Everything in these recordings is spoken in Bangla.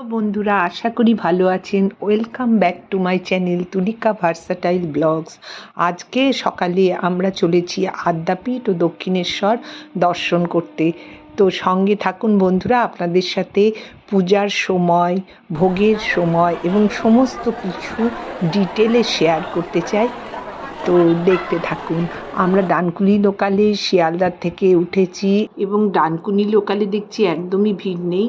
বন্ধুরা, আশা করি ভালো আছেন। Welcome back to my channel Tulika versatile blogs আজকে সকালে আমরা চলেছি আদ্যাপীঠ ও দক্ষিণেশ্বর দর্শন করতে। তো সঙ্গে থাকুন বন্ধুরা, আপনাদের সাথে পূজার সময়, ভোগের সময় এবং সমস্ত কিছু ডিটেলে শেয়ার করতে চাই। তো দেখতে থাকুন, আমরা ডানকুনি লোকালে শিয়ালদার থেকে উঠেছি এবং ডানকুনি লোকালে দেখছি একদমই ভিড় নেই।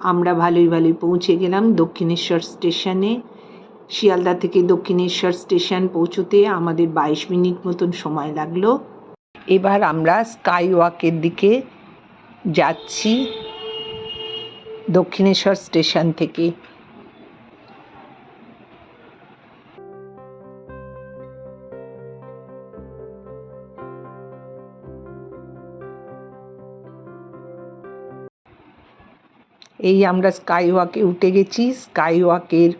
আমরা ভালোই ভালোই পৌঁছে গেলাম দক্ষিণেশ্বর স্টেশনে। শিয়ালদা থেকে দক্ষিণেশ্বর স্টেশন পৌঁছতে আমাদের বাইশ মিনিট মতন সময় লাগল। এবার আমরা স্কাই ওয়াকের দিকে যাচ্ছি দক্ষিণেশ্বর স্টেশন থেকে। এই আমরা স্কাই ওয়াকে উঠে গেছি। স্কাই ওয়াকের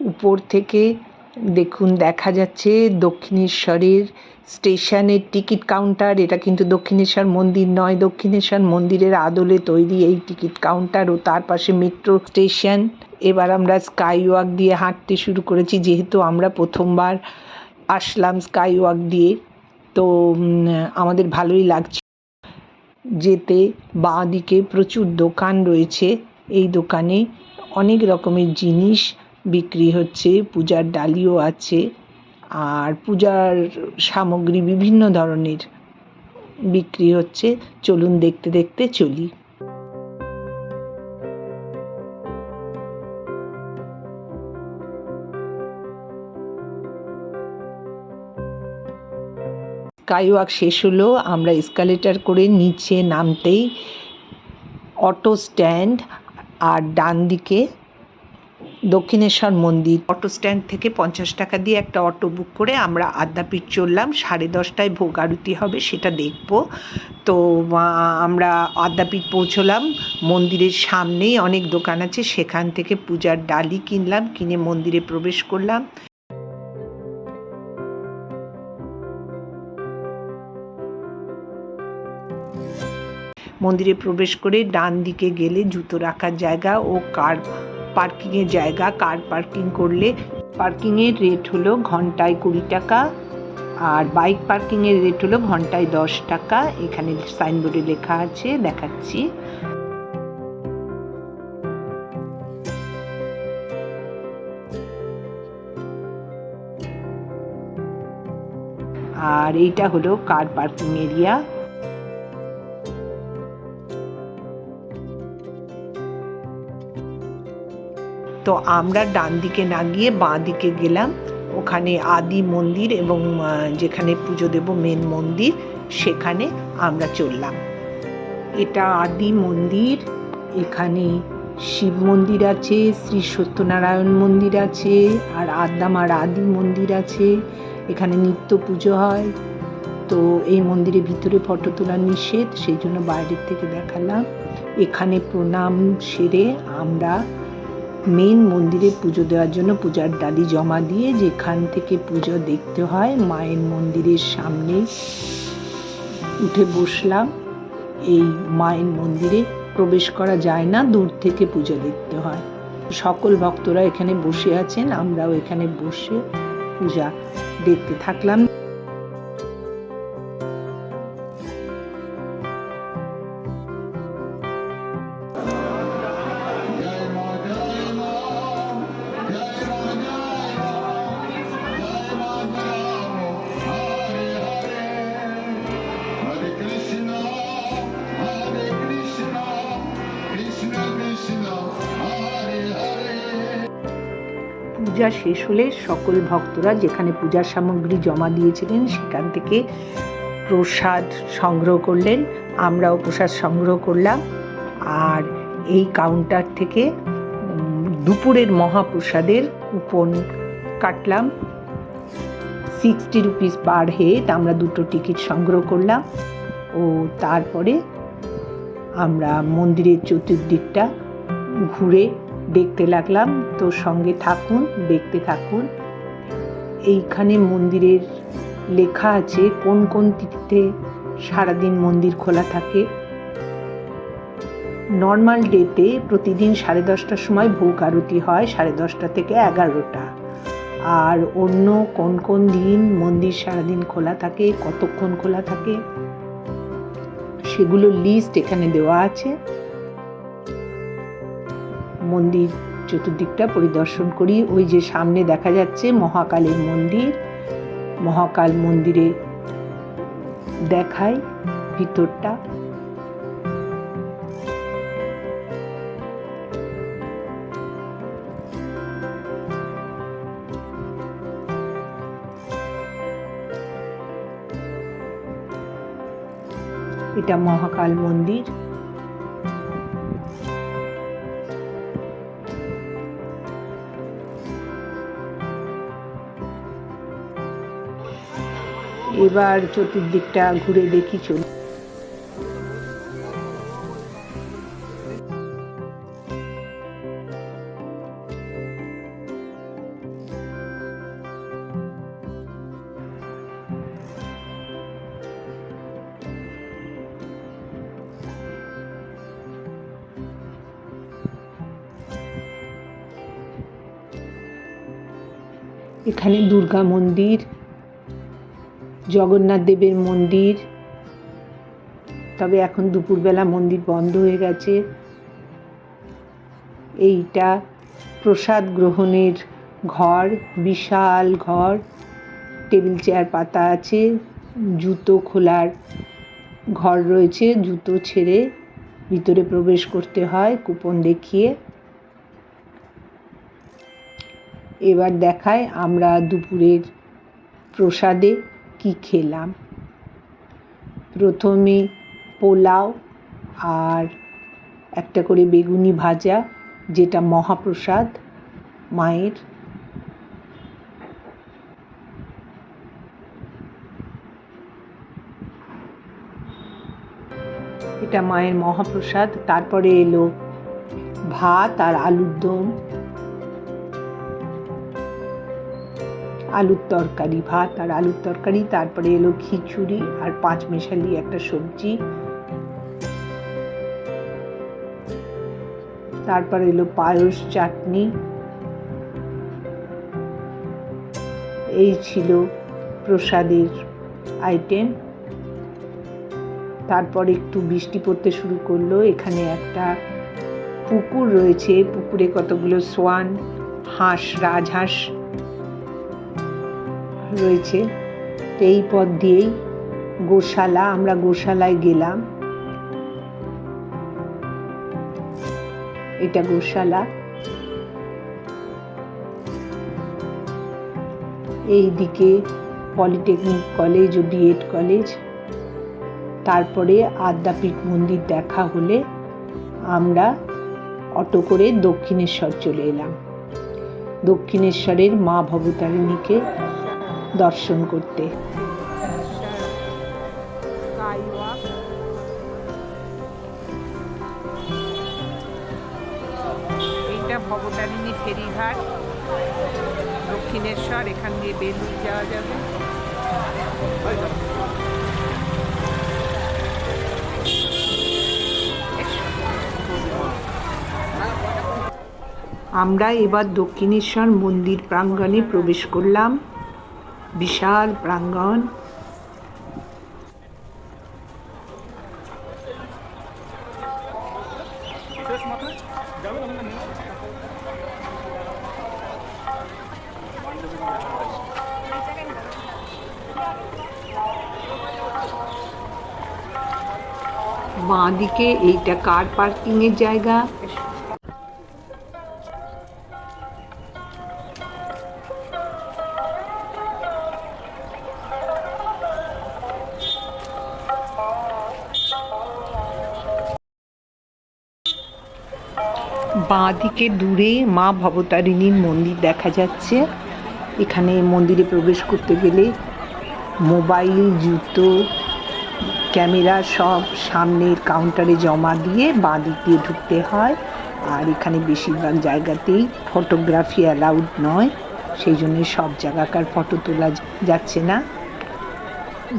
উপর থেকে দেখুন, দেখা যাচ্ছে দক্ষিণেশ্বরের স্টেশনের টিকিট কাউন্টার। এটা কিন্তু দক্ষিণেশ্বর মন্দির নয়, দক্ষিণেশ্বর মন্দিরের আদলে তৈরি এই টিকিট কাউন্টার ও তার পাশে মেট্রো স্টেশন। এবার আমরা স্কাই ওয়াক দিয়ে হাঁটতে শুরু করেছি, যেহেতু আমরা প্রথমবার আসলাম স্কাই ওয়াক দিয়ে। তো আমাদের ভালোই লাগছে। যেতে বাঁ দিকে প্রচুর দোকান রয়েছে। এই দোকানে অনেক রকমের জিনিস বিক্রি হচ্ছে, পূজার ডালিও আছে আর পূজার সামগ্রী বিভিন্ন ধরনের বিক্রি হচ্ছে। চলুন দেখতে দেখতে চলি। স্কাইওয়াক শেষ হলো, আমরা এসকালেটার করে নিচে নামতেই অটো স্ট্যান্ড আর ডান দিকে দক্ষিণেশ্বর মন্দির অটো স্ট্যান্ড থেকে পঞ্চাশ টাকা দিয়ে একটা অটো বুক করে আমরা আদ্যাপীঠ চললাম। সাড়ে দশটায় ভোগ আরতি হবে, সেটা দেখব। তো আমরা আদ্যাপীঠ পৌঁছলাম। মন্দিরের সামনেই অনেক দোকান আছে, সেখান থেকে পূজার ডালি কিনলাম, কিনে মন্দিরে প্রবেশ করলাম। মন্দিরে প্রবেশ করে ডান দিকে গেলে জুতো রাখার জায়গা ও কার পার্কিংয়ের জায়গা। কার পার্কিং করলে পার্কিংয়ের রেট হলো ঘন্টায় কুড়ি টাকা আর বাইক পার্কিংয়ের রেট হলো ঘন্টায় দশ টাকা। এখানে সাইনবোর্ডে লেখা আছে, দেখাচ্ছি। আর এইটা হলো কার পার্কিং এরিয়া। তো আমরা ডান দিকে না গিয়ে বাঁ দিকে গেলাম। ওখানে আদি মন্দির এবং যেখানে পুজো দেব মেন মন্দির, সেখানে আমরা চললাম। এটা আদি মন্দির, এখানে শিব মন্দির আছে, শ্রী সত্যনারায়ণ মন্দির আছে, আর আদ্যামার আদি মন্দির আছে। এখানে নিত্য পুজো হয়। তো এই মন্দিরের ভিতরে ফটো তোলা নিষেধ, সেই জন্য বাইরের থেকে দেখালাম। এখানে প্রণাম সেরে আমরা মেন মন্দিরে পুজো দেওয়ার জন্য পূজার ডালি জমা দিয়ে যেখান থেকে পুজো দেখতে হয়, মায়ের মন্দিরের সামনে উঠে বসলাম। এই মায়ের মন্দিরে প্রবেশ করা যায় না, দূর থেকে পুজো দেখতে হয়। সকল ভক্তরা এখানে বসে আছেন, আমরাও এখানে বসে পূজা দেখতে থাকলাম। পূজা শেষ হলে সকল ভক্তরা যেখানে পূজার সামগ্রী জমা দিয়েছিলেন, সেখান থেকে প্রসাদ সংগ্রহ করলেন। আমরাও প্রসাদ সংগ্রহ করলাম। আর এই কাউন্টার থেকে দুপুরের মহাপ্রসাদের কুপন কাটলাম। সিক্সটি রুপিস পার হেড আমরা দুটো টিকিট সংগ্রহ করলাম। ও তারপরে আমরা মন্দিরের চতুর্দিকটা ঘুরে দেখতে লাগলাম, তো সঙ্গে থাকুন, দেখতে থাকুন। এইখানে মন্দিরের লেখা আছে, কোন কোন তিথিতে সারাদিন মন্দির খোলা থাকে। নর্মাল ডেতে প্রতিদিন সাড়ে দশটার সময় ভোগ আরতি হয়, সাড়ে দশটা থেকে এগারোটা। আর অন্য কোন কোন দিন মন্দির সারাদিন খোলা থাকে, কতক্ষণ খোলা থাকে, সেগুলো লিস্ট এখানে দেওয়া আছে। মন্দির চতুর্দিকটা পরিদর্শন করি। ওই যে সামনে দেখা যাচ্ছে মহাকালের মন্দির। মহাকাল মন্দিরে দেখায় ভিতরটা। এটা মহাকাল মন্দির। এবার চতুর্দিকটা ঘুরে দেখি চল এখানে দুর্গা মন্দির জগন্নাথ দেবের মন্দির। তবে এখন দুপুরবেলা মন্দির বন্ধ হয়ে গেছে। এইটা প্রসাদ গ্রহণের ঘর, বিশাল ঘর। টেবিল চেয়ার পাতা আছে, জুতো খোলার ঘর রয়েছে, জুতো ছেড়ে ভিতরে প্রবেশ করতে হয়, কুপন দেখিয়ে। এবার দেখায় আমরা দুপুরের প্রসাদে। কি খেলাম? প্রথমে পোলাও আর একটা করে বেগুনি ভাজা, যেটা মহাপ্রসাদ মায়ের। এটা মায়ের মহাপ্রসাদ। তারপরে এলো ভাত আর আলুর দম। আলুর তরকারি, ভাত আর আলুর তরকারি, তারপরে এলো খিচুড়ি আর পাঁচ মেশালি একটা সবজি। তারপর এলো পায়েস চাটনি। এই ছিল প্রসাদের আইটেম তারপর একটু বৃষ্টি পড়তে শুরু করল। এখানে একটা পুকুর রয়েছে। পুকুরে কতগুলো সোয়ান, হাঁস, রাজহাঁস রয়েছে। এই পথ দিয়েই গোশালা, আমরা গোশালায় গেলাম। এটা গোশালা। এই দিকে পলিটেকনিক কলেজ ও ডিএড কলেজ। তারপরে আদ্যাপীঠ মন্দির দেখা হলে আমরা অটো করে দক্ষিণেশ্বর চলে এলাম। দক্ষিণেশ্বরের মা ভবতারিণীকে দর্শন করতে। এইটা ভবতারিণী ফেরিঘাট। দক্ষিণেশ্বর এখান দিয়ে বেলুর যাওয়া যাবে। আমরা এবার দক্ষিণেশ্বর মন্দির প্রাঙ্গণে প্রবেশ করলাম। বিশাল প্রাঙ্গণ বাঁ দিকে এইটা কার পার্কিং এর জায়গা বাঁ দিকে দূরে মা ভবতারিণীর মন্দির দেখা যাচ্ছে। এখানে মন্দিরে প্রবেশ করতে গেলে মোবাইল, জুতো, ক্যামেরা সব সামনের কাউন্টারে জমা দিয়ে বাঁ দিক দিয়ে ঢুকতে হয়। আর এখানে বেশিরভাগ জায়গাতেই ফটোগ্রাফি অ্যালাউড নয়, সেই জন্য সব জায়গাকার ফটো তোলা যাচ্ছে না।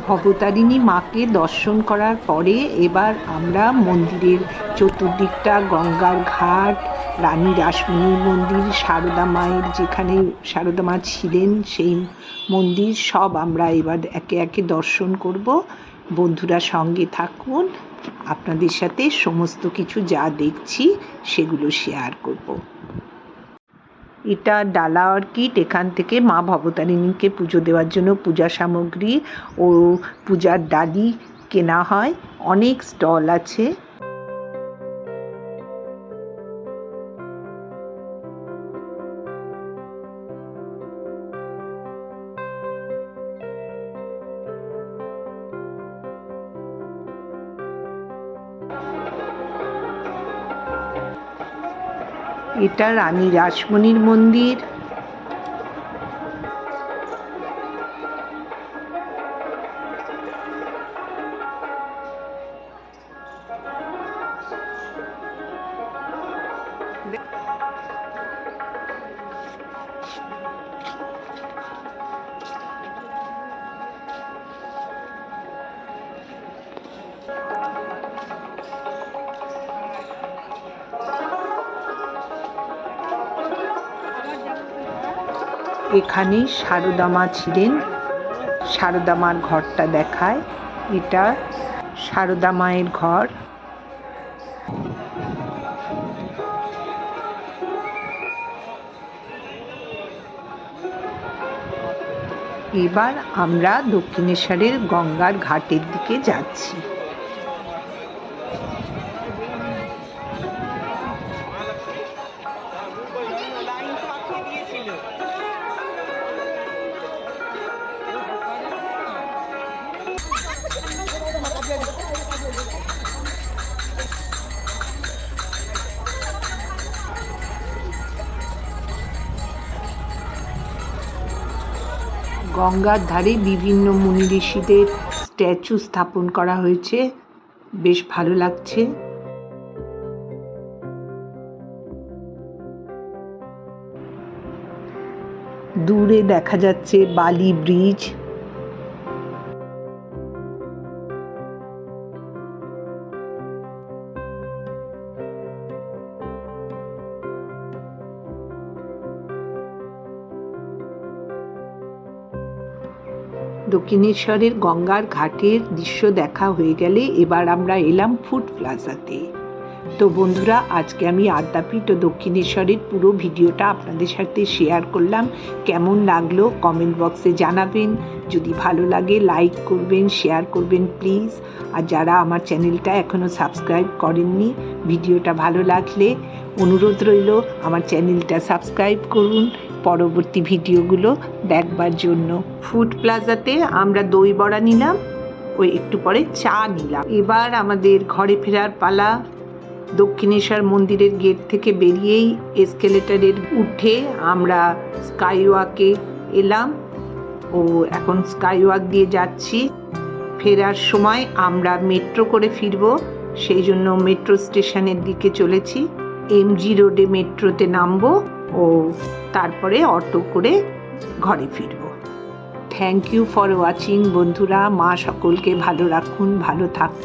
ভবতারিণী মাকে দর্শন করার পরে এবার আমরা মন্দিরের চতুর্দিকটা, গঙ্গার ঘাট রানী রাসমণির মন্দির, সারদা মায়ের যেখানে সারদা মা ছিলেন, সেই মন্দির সব আমরা এবার একে একে দর্শন করব। বন্ধুরা সঙ্গে থাকুন, আপনাদের সাথে সমস্ত কিছু যা দেখছি সেগুলো শেয়ার করব। এটা ডালা অর্কিড, এখান থেকে মা ভবতারিণীকে পুজো দেওয়ার জন্য পূজা সামগ্রী ও পূজার ডালি কেনা হয়। অনেক স্টল আছে। এটা রানী রাসমণির মন্দির। এখানে সারদা মা ছিলেন। সারদা মার ঘরটা দেখায়। এটা সারদা মায়ের ঘর। এবার আমরা দক্ষিণেশ্বরের গঙ্গার ঘাটের দিকে যাচ্ছি। গঙ্গার ধারে বিভিন্ন মুনি ঋষিদের স্ট্যাচু স্থাপন করা হয়েছে। বেশ ভালো লাগছে। দূরে দেখা যাচ্ছে বালি ব্রিজ। দক্ষিণেশ্বরের গঙ্গার ঘাটের দৃশ্য দেখা হয়ে গেলে এবার আমরা এলাম ফুড প্লাজাতে। তো বন্ধুরা, আজকে আমি আদ্যাপীঠ ও দক্ষিণেশ্বরের পুরো ভিডিওটা আপনাদের সাথে শেয়ার করলাম। কেমন লাগল কমেন্ট বক্সে জানাবেন। যদি ভালো লাগে, লাইক করবেন, শেয়ার করবেন প্লিজ। আর যারা আমার চ্যানেলটা এখনও সাবস্ক্রাইব করেননি, ভিডিওটা ভালো লাগলে অনুরোধ রইল, আমার চ্যানেলটা সাবস্ক্রাইব করুন। পরবর্তী ভিডিওগুলো দেখবার জন্য। ফুড প্লাজাতে আমরা দই বড়া নিলাম ওই একটু পরে চা নিলাম। এবার আমাদের ঘরে ফেরার পালা। দক্ষিণেশ্বর মন্দিরের গেট থেকে বেরিয়েই এসকেলেটারের উঠে আমরা স্কাইওয়াকে এলাম। ও এখন স্কাইওয়াক দিয়ে যাচ্ছি। ফেরার সময় আমরা মেট্রো করে ফিরব, সেই জন্য মেট্রো স্টেশনের দিকে চলেছি। এমজি রোডে মেট্রোতে নামবো। ও তারপরে অটো করে ঘরে ফিরব। থ্যাংক ইউ ফর ওয়াচিং বন্ধুরা। মা সকলকে ভালো রাখুন, ভালো থাকুন।